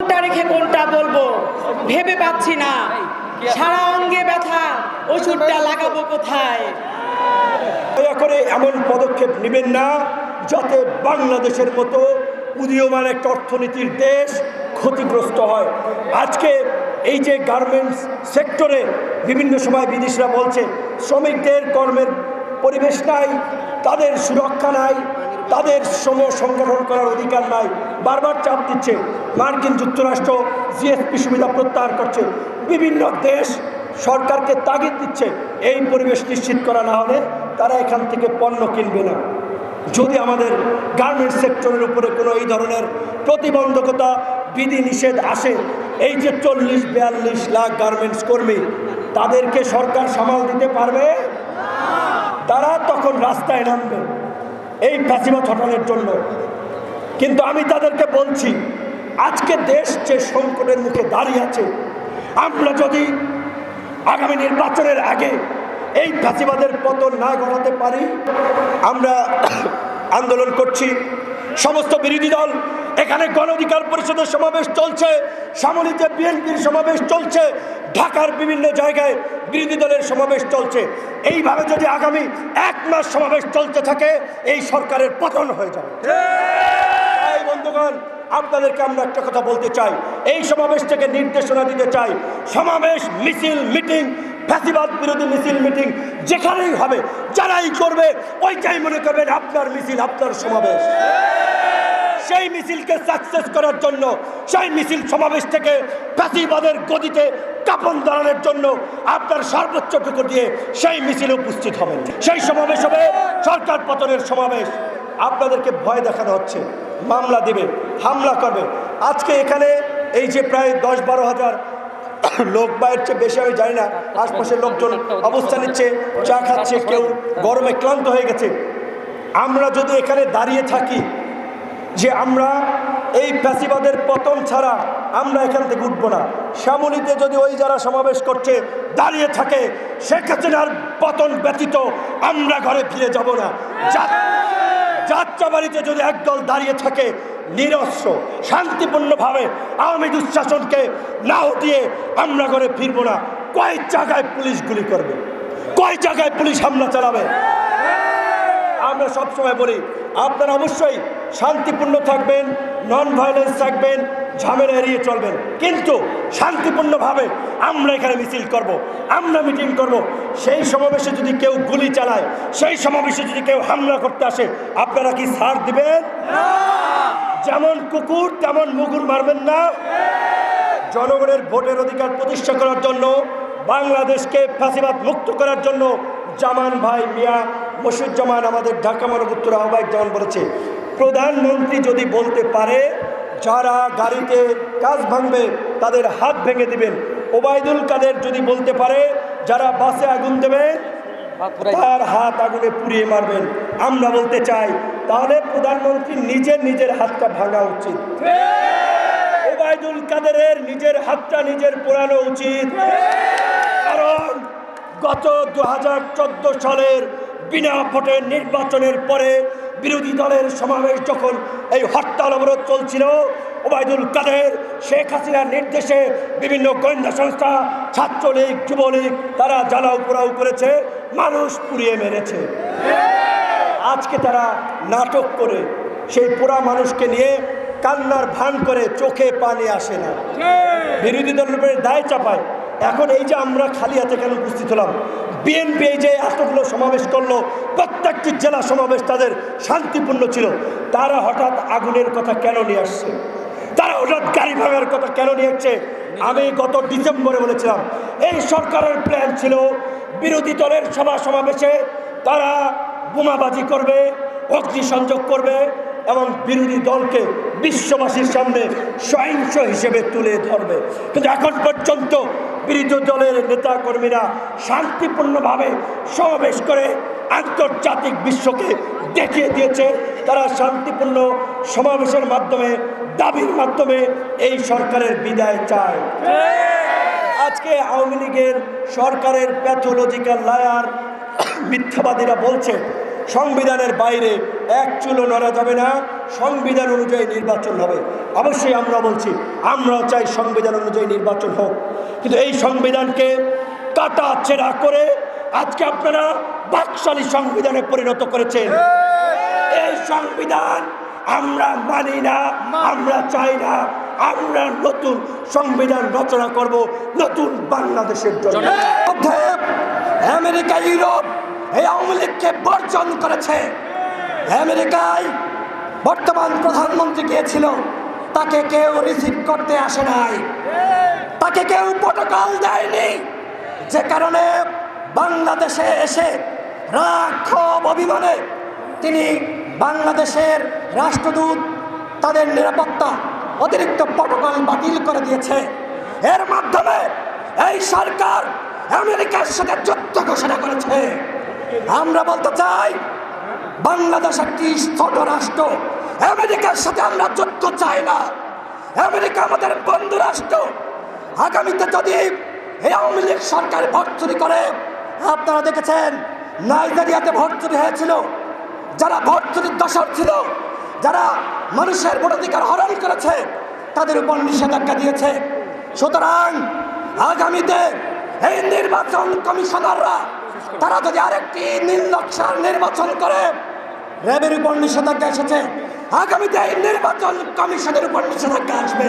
কোনটা রেখে কোনটা বলব? ভেবে পাচ্ছি না। সারা অঙ্গে ব্যথা, ওষুধটা লাগাবো কোথায়? দয়া করে এমন পদক্ষেপ নেবেন না, যাতে বাংলাদেশের মতো উদীয়মান একটা অর্থনীতির দেশ ক্ষতিগ্রস্ত হয়। আজকে এই যে গার্মেন্টস সেক্টরে বিভিন্ন সময় বিদেশিরা বলছে, শ্রমিকদের কর্মের পরিবেশ নাই, তাদের সুরক্ষা নাই তাদের শ্রম সংগঠন করার অধিকার নাই। বারবার চাপ দিচ্ছে। মার্কিন যুক্তরাষ্ট্র জিএসপি সুবিধা প্রত্যাহার করছে। বিভিন্ন দেশ সরকারকে তাগিদ দিচ্ছে। এই পরিবেশ নিশ্চিত করা না হলে তারা এখান থেকে পণ্য কিনবে না। যদি আমাদের গার্মেন্টস সেক্টরের উপরে কোনো এই ধরনের প্রতিবন্ধকতা বিধি নিষেধ আসে, এই যে চল্লিশ, বিয়াল্লিশ লাখ গার্মেন্টস কর্মী, তাদেরকে সরকার সামাল দিতে পারবে? তারা তখন রাস্তায় নামবে। এই প্যাসিমা হটানোর জন্য। কিন্তু আমি তাদেরকে বলছি, আজকে দেশ যে সংকটের মুখে দাঁড়িয়ে আছে, আমরা যদি আগামী নির্বাচনের আগে এই ফাঁসিবাদের পতন না ঘটাতে পারি, আমরা আন্দোলন করছি, সমস্ত বিরোধী দল এখানে গণ অধিকার পরিষদের সমাবেশ চলছে সামলিতে বিএনপির সমাবেশ চলছে, ঢাকার বিভিন্ন জায়গায় বিরোধী দলের সমাবেশ চলছে। এইভাবে যদি আগামী এক মাস সমাবেশ চলতে থাকে, এই সরকারের পতন হয়ে যাবে। বন্ধুগণ, আপনাদেরকে আমরা একটা কথা বলতে চাই। এই সমাবেশ থেকে নির্দেশনা দিতে চাই। সমাবেশ, মিছিল, মিটিং, ফ্যাসিবাদ বিরোধী মিছিল, মিটিং, যেখানেই হবে, যারাই করবে, ওইটাই মনে করবেন আপনার মিছিল, আপনার সমাবেশ। সেই মিছিলকে সাকসেস করার জন্য, সেই মিছিল সমাবেশ থেকে ফ্যাসিবাদের গদিতে কাপন দাঁড়ানোর জন্য আপনার সর্বোচ্চটুকু দিয়ে সেই মিছিলে উপস্থিত হবেন। সেই সমাবেশ হবে সরকার পতনের সমাবেশ। আপনাদেরকে ভয় দেখানো হচ্ছে। মামলা দেবে, হামলা করবে। আজকে এখানে এই যে প্রায় দশ বারো হাজার লোক বা এর চেয়ে বেশি, আমি জানি না, আশপাশের লোকজন অবস্থা নিচ্ছে, চা খাচ্ছে, কেউ গরমে ক্লান্ত হয়ে গেছে। আমরা যদি এখানে দাঁড়িয়ে থাকি যে আমরা এই ফ্যাসিবাদের পতন ছাড়া আমরা এখান থেকে উঠবো না। শ্যামলিতে যদি ওই যারা সমাবেশ করছে, দাঁড়িয়ে থাকে, শেখ হাসিনার পতন ব্যতীত আমরা ঘরে ফিরে যাব না। যাত্রাবাড়িতে যদি একদল দাঁড়িয়ে থাকে, নিরস্ত্র, শান্তিপূর্ণভাবে আওয়ামী দুঃশাসনকে না উঠিয়ে আমরা ঘরে ফিরবো না। কয় জায়গায় পুলিশ গুলি করবে? কয় জায়গায় পুলিশ হামলা চালাবে? আমরা সবসময় বলি, আপনারা অবশ্যই শান্তিপূর্ণ থাকবেন নন ভায়োলেন্স থাকবেন ঝামেলা এড়িয়ে চলবেন কিন্তু শান্তিপূর্ণভাবে আমরা এখানে মিছিল করব। আমরা মিটিং করব। সেই সমাবেশে যদি কেউ গুলি চালায় সেই সমাবেশে যদি কেউ হামলা করতে আসে আপনারা কি ছাড় দিবেন যেমন কুকুর তেমন মুগুর মারবেন না জনগণের ভোটের অধিকার প্রতিষ্ঠা করার জন্য বাংলাদেশকে ফাঁসিবাদ মুক্ত করার জন্য জামান ভাই মিয়া মসুজ্জামান আমাদের ঢাকা মানব উত্তর আহ্বায়ক যেমন বলেছে প্রধানমন্ত্রী যদি বলতে পারে, যারা গাড়িতে কাজ ভাঙবে, তাদের হাত ভেঙে দিবেন। ওবায়দুল কাদের যদি বলতে পারে, যারা বাসে আগুন দেবে, তার হাত আগুনে পুড়িয়ে মারবেন। আমরা বলতে চাই, তাহলে প্রধানমন্ত্রী নিজের নিজের হাতটা ভাঙা উচিত। ওবায়দুল কাদেরের নিজের হাতটা নিজের পোড়ানো উচিত। কারণ গত দু হাজার চোদ্দ সালের বিনা ভোটের নির্বাচনের পরে বিরোধী দলের সমাবেশ যখন এই হরতাল অবরোধ চলছিল ওবায়দুল কাদের শেখ হাসিনার নির্দেশে বিভিন্ন গোয়েন্দা সংস্থা ছাত্রলীগ যুবলীগ তারা জ্বালাও পোড়াও করেছে মানুষ পুড়িয়ে মেরেছে। আজকে তারা নাটক করে সেই পোড়া মানুষকে নিয়ে কান্নার ভান করে চোখে পানি আসে না। বিরোধী দলের উপরে দায় চাপায়। এখন এই যে আমরা খালি হাতে কেন উপস্থিত হলাম? বিএনপি এই যে এতগুলো সমাবেশ করল, প্রত্যেকটি জেলা সমাবেশ তাদের শান্তিপূর্ণ ছিল। তারা হঠাৎ আগুনের কথা কেন নিয়ে আসছে? তারা হঠাৎ গাড়ি ভাঙার কথা কেন নিয়ে আসছে? আমি গত ডিসেম্বরে বলেছিলাম, এই সরকারের প্ল্যান ছিল বিরোধী দলের সভা সমাবেশে তারা বোমাবাজি করবে, অগ্নিসংযোগ করবে এবং বিরোধী দলকে বিশ্ববাসীর সামনে সহিংস হিসেবে তুলে ধরবে। কিন্তু এখন পর্যন্ত বিরোধী দলের নেতা কর্মীরা শান্তিপূর্ণভাবে সমাবেশ করে আন্তর্জাতিক বিশ্বকে দেখিয়ে দিয়েছে। তারা শান্তিপূর্ণ সমাবেশের মাধ্যমে, দাবির মাধ্যমে এই সরকারের বিদায় চায়। আজকে আওয়ামী লীগের সরকারের প্যাথোলজিক্যাল লায়ার মিথ্যাবাদীরা বলছে, সংবিধানের বাইরে এক চুলো নড়া যাবে না সংবিধান অনুযায়ী নির্বাচন হবে। অবশ্যই আমরা বলছি আমরাও চাই সংবিধান অনুযায়ী নির্বাচন হোক। কিন্তু এই সংবিধানকে কাটা ছেঁড়া করে আজকে আপনারা বাকশালী সংবিধানে পরিণত করেছেন। এই সংবিধান আমরা মানি না আমরা চাই না। আমরা নতুন সংবিধান রচনা করব নতুন বাংলাদেশের জন্য। আমেরিকা ইউরোপ এই আওয়ামী লীগকে বর্জন করেছে। আমেরিকায় বর্তমান প্রধানমন্ত্রী গিয়েছিল তাকে কেউ রিসিভ করতে আসে নাই। তাকে কেউ প্রোটোকল দেয়নি। যে কারণে বাংলাদেশে এসে রাগ ক্ষোভ অভিমানে তিনি বাংলাদেশের রাষ্ট্রদূত, তাদের নিরাপত্তা অতিরিক্ত প্রোটোকল বাতিল করে দিয়েছে। এর মাধ্যমে এই সরকার আমেরিকার সাথে যুদ্ধ ঘোষণা করেছে। আমরা বলতে চাই বাংলাদেশ একটি ছোট রাষ্ট্র। আমেরিকার সাথে আমরা যুদ্ধ চাই না। আমেরিকা আমাদের বন্ধু রাষ্ট্র। আগামীতে যদি এই আওয়ামী লীগ সরকার ভোট চুরি করে, আপনারা দেখেছেন নাইজেরিয়াতে ভোট চুরি হয়েছিল। যারা ভোট চুরির দশর ছিল, যারা মানুষের ভোটাধিকার হরণ করেছে, তাদের উপর নিষেধাজ্ঞা দিয়েছে। সুতরাং আগামীতে এই নির্বাচন কমিশনাররা, তারা যদি আরেকটি নীল নির্বাচন করে র্যাবের উপর নিষেধাজ্ঞা এসেছে। আগামীতে নির্বাচন কমিশনের উপর নিষেধাজ্ঞা আসবে।